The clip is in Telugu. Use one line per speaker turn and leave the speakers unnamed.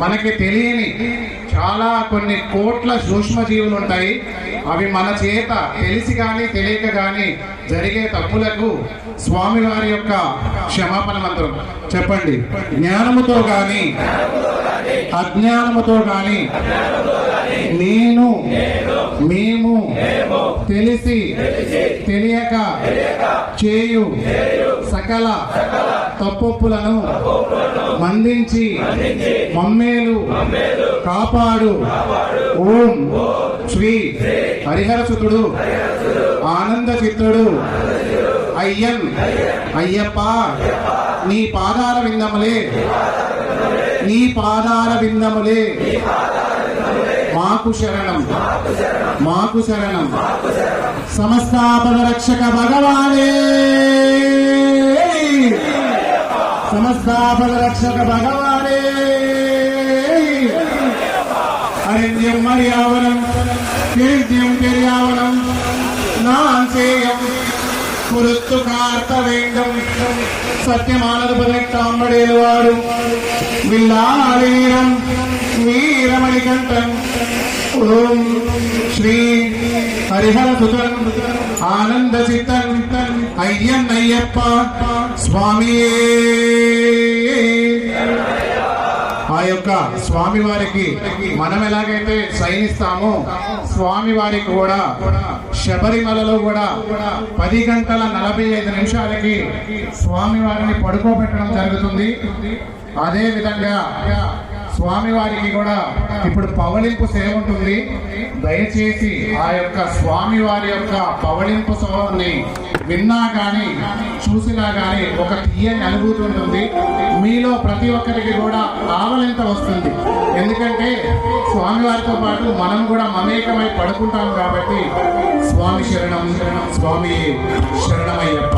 మనకి తెలియని చాలా కొన్ని కోట్ల సూక్ష్మజీవులు ఉంటాయి. అవి మన చేత తెలిసి కానీ తెలియక కానీ జరిగే తప్పులకు స్వామివారి యొక్క క్షమాపణ మంత్రం చెప్పండి. జ్ఞానముతో కానీ అజ్ఞానముతో కానీ నేను మేము తెలిసి తెలియక చేయు సకల తప్పొప్పులను మందించి మమ్మేలు కాపాడు. ఓం శ్రీ హరిహరసుతుడు. ఆనంద చిత్తుడు అయ్యన్ అయ్యప్ప. నీ పాదాల విందములే. నీ పాదాల విందములే. మాకు శరణం. మాకు శరణం. సమస్తాపద రక్షక భగవానే. సమస్తాపద రక్షక భగవానే அறிந்தியம் அறியாவனம் தெரிந்தியம் தெரியாவனம் நான் செய்யம் பொறுத்து காத்த வேண்டும் சத்தியமானது பதினெட்டாம் படையில் வாடும் வில்லாதீரம் మాంగళికంతం ఓం ఆనంద చిత్తన్ ఆనందసితం అయ్యన్నయ్యప్ప స్వామి ఆ యొక్క స్వామి వారికి మనం ఎలాగైతే శయనిస్తామో స్వామి వారికి కూడా శబరిమలలో కూడా పది గంటల నలభై ఐదు నిమిషాలకి స్వామి వారిని పడుకోబెట్టడం జరుగుతుంది. అదే విధంగా స్వామి వారికి కూడా ఇప్పుడు పవళింపు సేవ ఉంటుంది. దయచేసి ఆ యొక్క స్వామి వారి యొక్క పవళింపు సేవని విన్నా కానీ చూసినా కానీ ఒక తీయని అనుభూతి ఉంటుంది మీలో ప్రతి ఒక్కరికి కూడా ఆవలింత వస్తుంది. ఎందుకంటే స్వామి వారితో పాటు మనం కూడా మమేకమై పడుకుంటాం కాబట్టి స్వామి శరణం స్వామి శరణమయ్యప్ప.